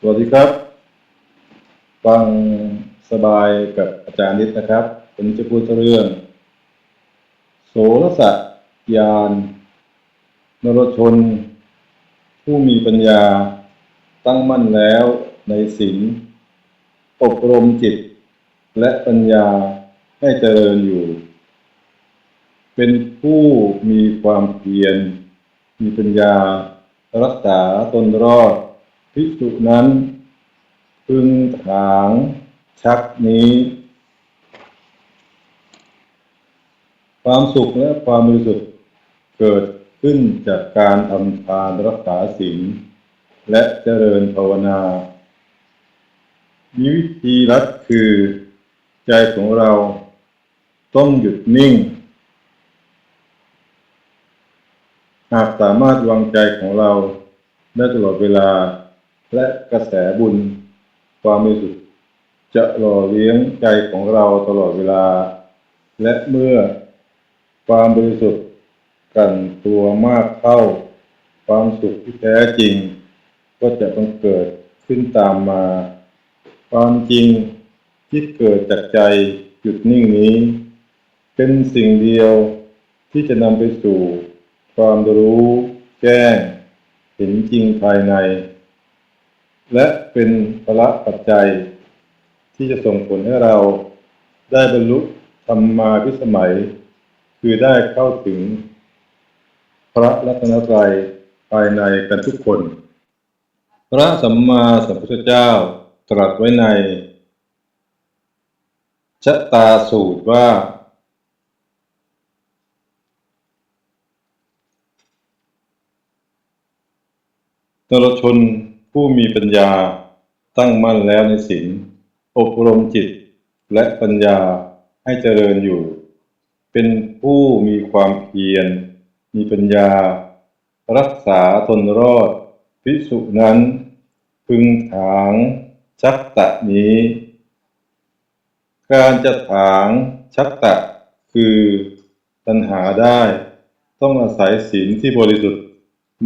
สวัสดีครับ ฟังสบายกับอาจารย์นิดนะครับวันนี้จะพูดเรื่อง โสรสยานนรชน ผู้มีปัญญาตั้งมั่นแล้วในศีลอบรมจิต และปัญญาให้เจริญอยู่ เป็นผู้มีความเพียรมีปัญญารักษาตนรอด ภิกษุนั้นพึงถางชักนี้ ความสุขและความบริสุทธิ์เกิดขึ้นจากการทำทานรักษาศีลและเจริญภาวนามีวิธีรัดคือ ใจของเราต้องหยุดนิ่ง หากสามารถวางใจของเราได้ตลอดเวลา และกระแสบุญความบริสุทธิ์จะหล่อเลี้ยงใจของเราตลอดเวลา และเมื่อความบริสุทธิ์กันตัวมากเข้า ความสุขที่แท้จริง ก็จะบังเกิดขึ้นตามมา ความจริงที่เกิดจากใจหยุดนิ่งนี้ เป็นสิ่งเดียวที่จะนำไปสู่ ความรู้แจ้งเห็นจริงภายใน และเป็นพละปัจจัย ที่จะส่งผลให้เราได้บรรลุธรรมาพิสมัย คือได้เข้าถึง พระรัตนตรัยภายในกันทุกคน พระสัมมาสัมพุทธเจ้าตรัสไว้ในชะตาสูตรว่านรชน ผู้มีปัญญาตั้งมั่นแล้วในศีลอบรมจิตและปัญญาให้เจริญอยู่ เป็นผู้มีความเพียร มีปัญญา รักษาตนรอดพิสุนั้น พึงถางชักตะนี้ การจะถางชักตะคือตัณหาได้ ต้องอาศัยศีลที่บริสุทธิ์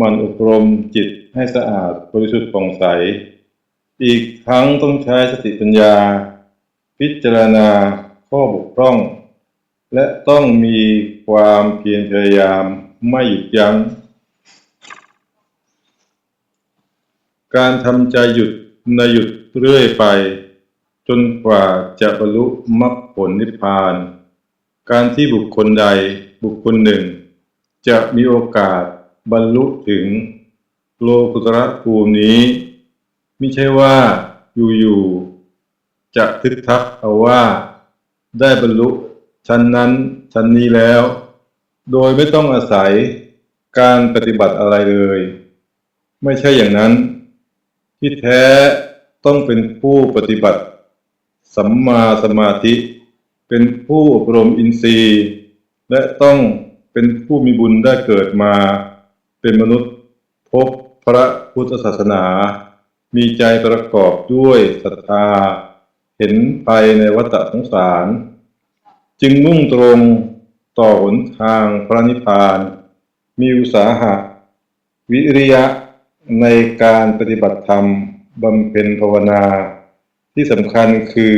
มันอบรมจิต ให้สะอาดบริสุทธิ์ผ่องใส อีกทั้งต้องใช้สติปัญญา พิจารณาข้อบกพร่อง และต้องมีความเพียรพยายามไม่หยุดยัง้ง การทำใจหยุดในหยุดเรื่อยไป จนกว่าจะบรรลุมรรคผลนิพพาน การที่บุคคลใดบุคคลหนึ่ง จะมีโอกาสบรรลุถึง โลกุตระภูมินี้ไม่ใช่ว่าอยู่ๆจะทึกทักเอาว่า ได้บรรลุชั้นนั้นชั้นนี้แล้ว โดยไม่ต้องอาศัยการปฏิบัติอะไรเลย ไม่ใช่อย่างนั้น ที่แท้ต้องเป็นผู้ปฏิบัติ สัมมาสมาธิ เป็นผู้อบรมอินทรีย์ และต้องเป็นผู้มีบุญได้เกิดมา เป็นมนุษย์พบ ระพุทธศาสนา มีใจประกอบด้วยศรัทธา เห็นภัยในวัฏสงสาร จึงมุ่งตรงต่อหนทางพระนิพพาน มีอุตสาหะ วิริยะในการปฏิบัติธรรมบำเพ็ญภาวนา ที่สำคัญคือ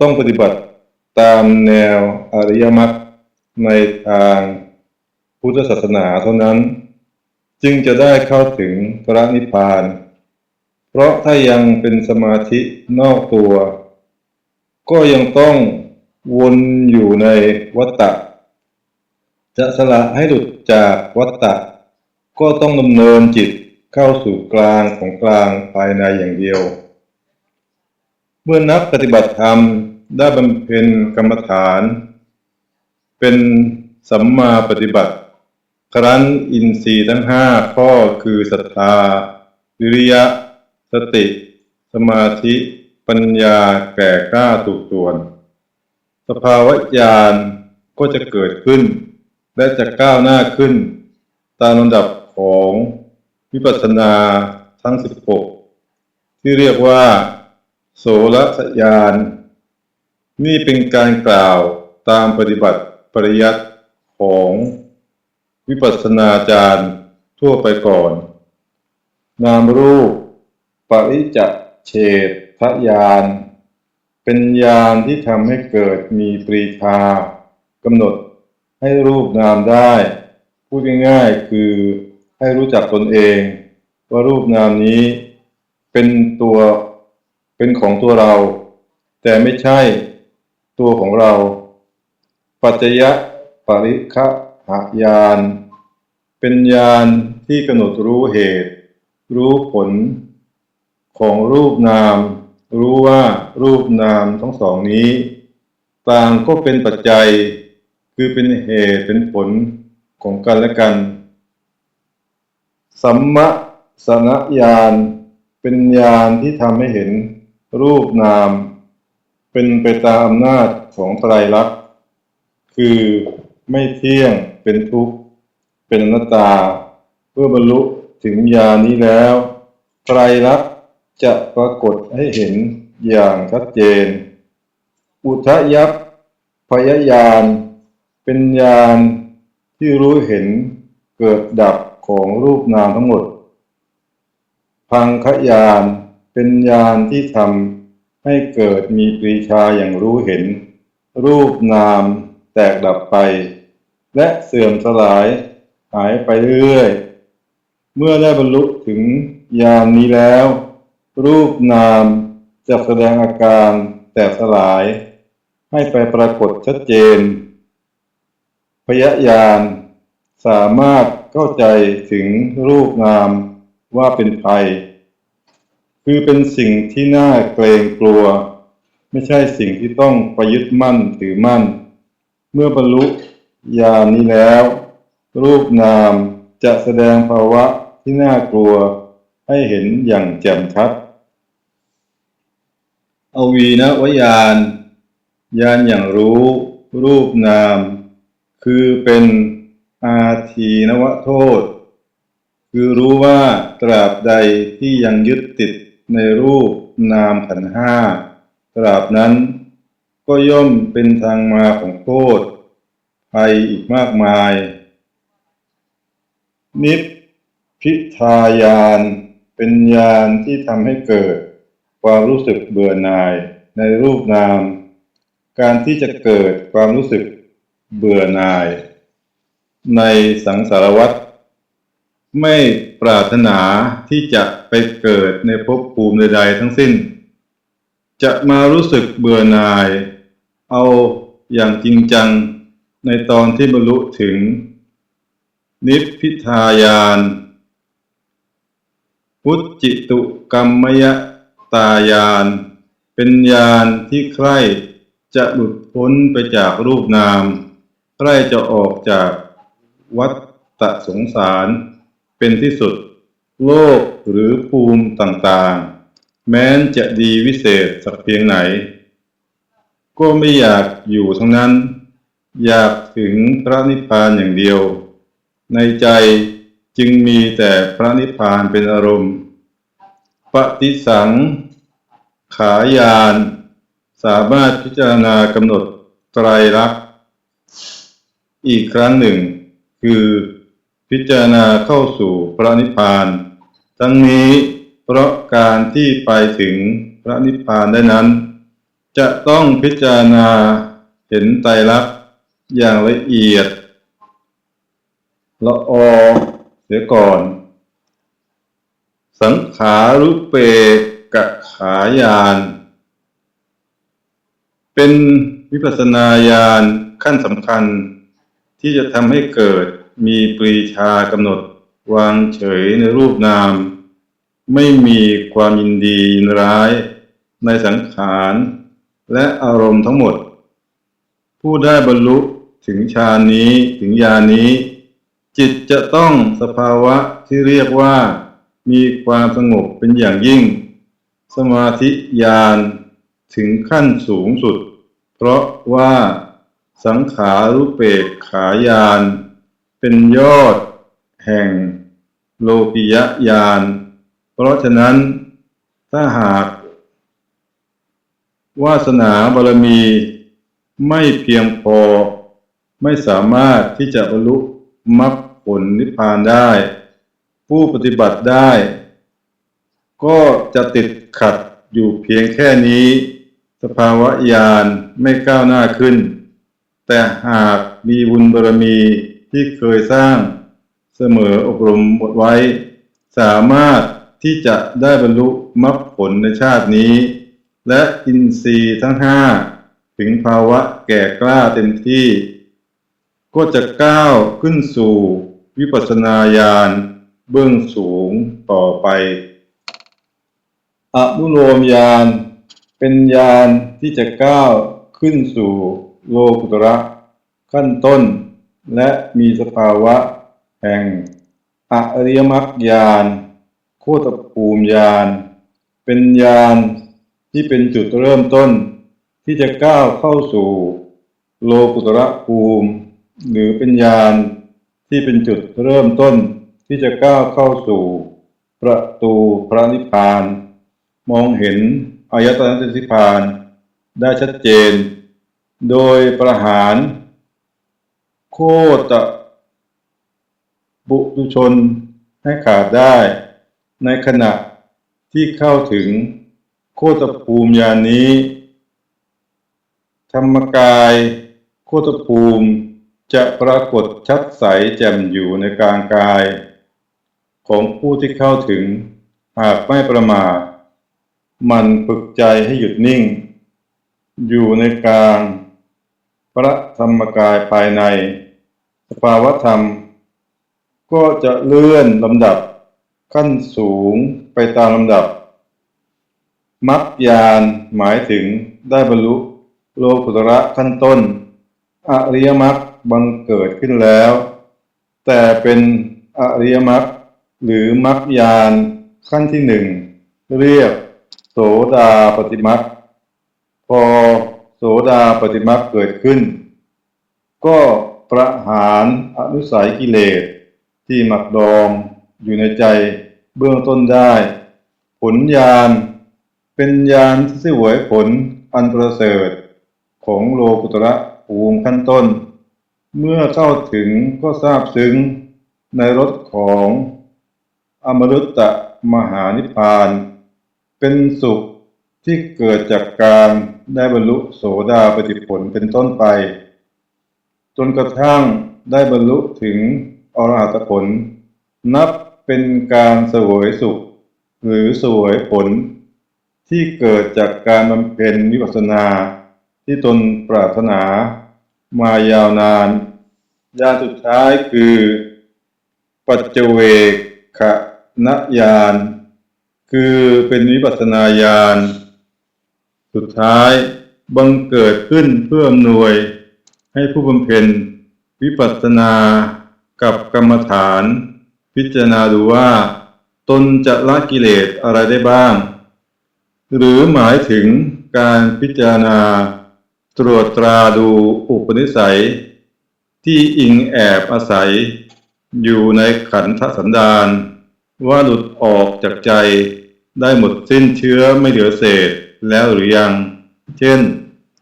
ต้องปฏิบัติตามแนวอริยมรรคในทางพุทธศาสนาเท่านั้น จึงจะได้เข้าถึงพระนิพพาน เพราะถ้ายังเป็นสมาธินอกตัว ก็ยังต้องวนอยู่ในวัฏฏะจะสละให้หลุดจากวัฏฏะก็ต้องดำเนินจิตเข้าสู่กลางของกลางภายในอย่างเดียว เมื่อนักปฏิบัติธรรมได้บำเพ็ญกรรมฐาน เป็นสัมมาปฏิบัติ ครั้นอินทรีย์ทั้งห้าข้อคือศรัทธา วิริยะ สติ สมาธิ ปัญญาแก่กล้าถูกตวน สภาวะญาณก็จะเกิดขึ้น และจะก้าวหน้าขึ้น ตามลำดับของวิปัสสนาทั้งสิบหกที่เรียกว่า โสรสญาณนี่เป็นการกล่าวตามปฏิบัติปริยัติของ วิปัสสนาจารย์ทั่วไปก่อน นามรูป ปริจเฉดทะยาน เป็นญาณที่ทำให้เกิดมีปรีชากำหนดให้รูปนามได้ พูดง่ายๆคือให้รู้จักตนเอง ว่ารูปนามนี้เป็นตัวเป็นของตัวเรา แต่ไม่ใช่ตัวของเรา ปัจจยปริฆะ หายาน เป็นญาณที่กำหนดรู้เหตุ รู้ผล ของรูปนาม รู้ว่ารูปนามทั้งสองนี้ ต่างก็เป็นปัจจัย คือเป็นเหตุเป็นผลของกันและกัน สัมมะสนญาณเป็นญาณที่ทำให้เห็นรูปนาม เป็นไปตามอำนาจของไตรลักษณ์คือ ไม่เที่ยงเป็นทุกข์เป็นอนัตตา เพื่อบรรลุถึงญาณนี้แล้วไตรลักษณ์จะปรากฏให้เห็นอย่างชัดเจน อุทยัพพยญาณเป็นญาณที่รู้เห็นเกิดดับของรูปนามทั้งหมด พังคยานเป็นญาณที่ทำให้เกิดมีปรีชาอย่างรู้เห็น รูปนามแตกดับไป และเสื่อมสลายหายไปเรื่อยเมื่อได้บรรลุถึงญาณนี้แล้ว รูปนามจะแสดงอาการแตกสลาย ให้ไปปรากฏชัดเจน พยญาณสามารถเข้าใจถึงรูปนามว่าเป็นภัย คือเป็นสิ่งที่น่าเกรงกลัว ไม่ใช่สิ่งที่ต้องประยึดมั่นถือมั่น เมื่อบรรลุ ญาณนี้แล้ว รูปนามจะแสดงภาวะที่น่ากลัวให้เห็นอย่างแจ่มชัด อวีนะวยานญาณอย่างรู้ รูปนาม คือเป็นอาทีนวโทษ คือรู้ว่าตราบใดที่ยังยึดติดในรูปนามขันห้า ตราบนั้นก็ย่อมเป็นทางมาของโทษ ภัยอีกมากมาย นิพพิทายานเป็นญาณที่ทำให้เกิด ความรู้สึกเบื่อหน่ายในรูปนาม การที่จะเกิดความรู้สึกเบื่อหน่าย ในสังสารวัฏไม่ปรารถนาที่จะไปเกิดในภพภูมิใดๆทั้งสิ้น จะมารู้สึกเบื่อหน่าย เอาอย่างจริงจัง ในตอนที่บรรลุถึง นิพพิทายาน พุทจิตุกรรมยตายาน เป็นญาณที่ใครจะหลุดพ้นไปจากรูปนาม ใครจะออกจากวัฏสงสาร เป็นที่สุด โลกหรือภูมิต่างๆ แม้นจะดีวิเศษสักเพียงไหน ก็ไม่อยากอยู่ทั้งนั้น อยากถึงพระนิพพานอย่างเดียว ในใจจึงมีแต่พระนิพพานเป็นอารมณ์ ปฏิสังขายานสามารถพิจารณากำหนดไตรลักษณ์อีกครั้งหนึ่ง คือพิจารณาเข้าสู่พระนิพพาน ทั้งนี้เพราะการที่ไปถึงพระนิพพานได้นั้น จะต้องพิจารณาเห็นไตรลักษณ์ อย่างละเอียด ละออเสียก่อน สังขารุเปกขายาน เป็นวิปัสสนาญาณขั้นสำคัญ ที่จะทำให้เกิดมีปรีชากำหนดวางเฉยในรูปนาม ไม่มีความยินดียินร้าย ในสังขาร และอารมณ์ทั้งหมด ผู้ได้บรรลุ ถึงฌานนี้ถึงญาณนี้ จิตจะต้องสภาวะที่เรียกว่า มีความสงบเป็นอย่างยิ่ง สมาธิญาณถึงขั้นสูงสุด เพราะว่าสังขารุเปกขายาน เป็นยอด แห่ง โลกิยญาณเพราะฉะนั้นถ้าหากวาสนาบารมีไม่เพียงพอ ไม่สามารถที่จะบรรลุมรรคผลนิพพานได้ ผู้ปฏิบัติได้ ก็จะติดขัดอยู่เพียงแค่นี้ สภาวะญาณไม่ก้าวหน้าขึ้น แต่หากมีบุญบารมีที่เคยสร้างเสมออบรมบทไว้ สามารถที่จะได้บรรลุมรรคผลในชาตินี้ และอินทรีย์ทั้งห้าถึงภาวะแก่กล้าเต็มที่ ก็จะก้าวขึ้นสู่วิปัสสนาญาณเบื้องสูงต่อไป อนุโลมญาณเป็นญาณที่จะก้าวขึ้นสู่โลกุตระขั้นต้น และมีสภาวะแห่งอริยมรรคญาณโคตรภูมิญาณเป็นญาณที่เป็นจุดเริ่มต้น ที่จะก้าวเข้าสู่โลกุตระภูมิ หรือเป็นญาณที่เป็นจุดเริ่มต้นที่จะก้าวเข้าสู่ประตูพระนิพพาน มองเห็นอายตนะนิพพานได้ชัดเจน โดยประหาร โคตรบุตุชนให้ขาดได้ ในขณะที่เข้าถึงโคตรภูมิญาณนี้ ธรรมกาย โคตรภูมิ จะปรากฏชัดใสแจ่มอยู่ในกลางกาย ของผู้ที่เข้าถึงหากไม่ประมาทมันฝึกใจให้หยุดนิ่ง อยู่ในกลาง พระธรรมกายภายใน สภาวธรรม ก็จะเลื่อนลำดับขั้นสูงไปตามลำดับมัคยานหมายถึงได้บรรลุโลกุตระขั้นต้น อริยมรรค บังเกิดขึ้นแล้ว แต่เป็นอริยมรรคหรือมรรคยานขั้นที่หนึ่งเรียกโสดาปฏิมรรคพอโสดาปฏิมรรคเกิดขึ้น ก็ประหารอนุสัยกิเลสที่หมักดองอยู่ในใจเบื้องต้นได้ ผลญาณเป็นญาณที่เสวยผลอันประเสริฐของโลกุตระภูมิขั้นต้น เมื่อเข้าถึงก็ทราบซึ้งในรสของอมฤตมหานิพพาน เป็นสุขที่เกิดจากการได้บรรลุโสดาปฏิผลเป็นต้นไป จนกระทั่งได้บรรลุถึงอรหัตผล นับเป็นการสวยสุข หรือสวยผล ที่เกิดจากการบำเพ็ญวิปัสสนาที่ตนปรารถนา มายาวนานญาณสุดท้ายคือ ปัจเจเวกขณญาณคือเป็นวิปัสสนาญาณสุดท้ายบังเกิดขึ้นเพื่ออำนวยให้ผู้บำเพ็ญวิปัสสนากับกรรมฐาน พิจารณาดูว่า ตนจะละกิเลสอะไรได้บ้าง หรือหมายถึงการพิจารณา ตรวจตราดูอุปนิสัย ที่อิงแอบอาศัย อยู่ในขันธสันดาน ว่าหลุดออกจากใจ ได้หมดสิ้นเชื้อไม่เหลือเศษแล้วหรือยัง เช่น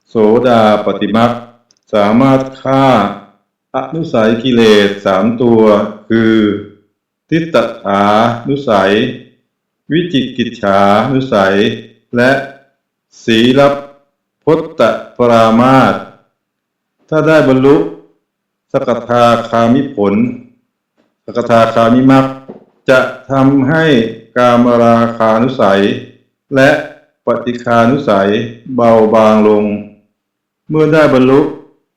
โสดาปฏิมักสามารถฆ่าอนุสัยกิเลสสามตัว คือ ทิฏฐานุสัย วิจิกิจฉานุสัย และสีลับ พตตปรามาตถ้าได้บรรลุสกทาคามิผล สกทาคามิมักจะทำให้กามราคานุสัย และปฏิคานุสัยเบาบางลง เมื่อได้บรรลุ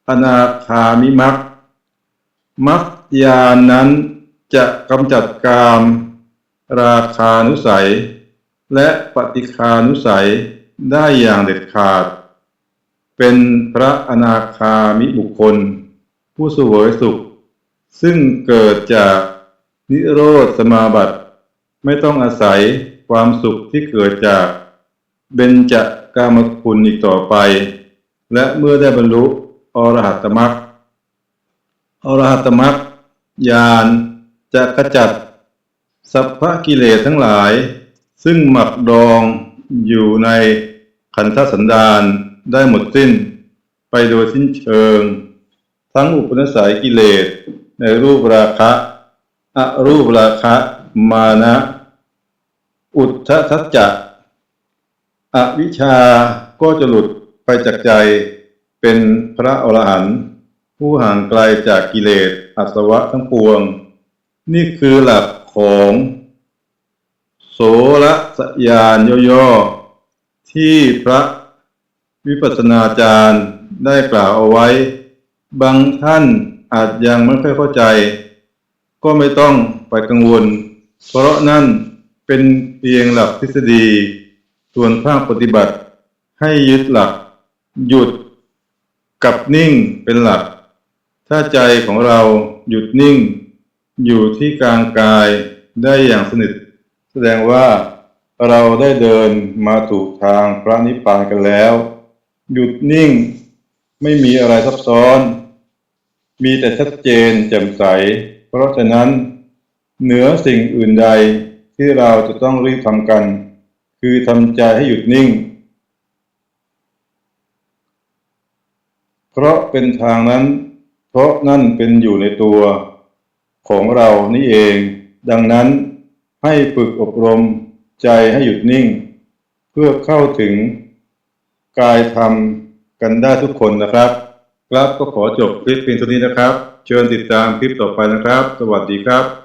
อนาคามิมักมักยานนั้นจะกำจัดกามราคานุสัย และปฏิคานุสัยได้อย่างเด็ดขาด เป็นพระอนาคามิบุคคล ผู้สวยสุข ซึ่งเกิดจากนิโรธสมาบัติ ไม่ต้องอาศัยความสุขที่เกิดจากเบญจกามคุณอีกต่อไป และเมื่อได้บรรลุอรหัตมรรคอรหัตมรรคญาณจะขจัดสัพพกิเลสทั้งหลาย ซึ่งหมักดองอยู่ในขันธสันดาน ได้หมดสิ้น ไปโดยสิ้นเชิง ทั้งอุปนิสัยกิเลส ในรูปราคะอรูปราคะ มานะ อุทธทัจจะอวิชาก็จะหลุดไปจากใจเป็นพระอรหันต์ผู้ห่างไกลจากกิเลสอาสวะทั้งปวง นี่คือหลักของโสรสยานย่อๆที่พระ วิปัสสนาจารย์ได้กล่าวเอาไว้ บางท่านอาจยังไม่ค่อยเข้าใจ ก็ไม่ต้องไปกังวล เพราะนั่นเป็นเพียงหลักทฤษฎี ส่วนภาคปฏิบัติ ให้ยึดหลัก หยุดกับนิ่งเป็นหลัก ถ้าใจของเราหยุดนิ่ง อยู่ที่กลางกายได้อย่างสนิท แสดงว่าเราได้เดินมาถูกทางพระนิพพานกันแล้ว หยุดนิ่ง ไม่มีอะไรซับซ้อน มีแต่ชัดเจนแจ่มใส เพราะฉะนั้น เหนือสิ่งอื่นใดที่เราจะต้องรีบทำกัน คือทำใจให้หยุดนิ่ง เพราะเป็นทางนั้น เพราะนั่นเป็นอยู่ในตัวของเรานี่เอง ดังนั้นให้ฝึกอบรมใจให้หยุดนิ่ง เพื่อเข้าถึง กายธรรมกันได้ทุกคนนะครับ ครับก็ขอจบคลิปเพียงเท่านี้นะครับ เชิญติดตามคลิปต่อไปนะครับ สวัสดีครับ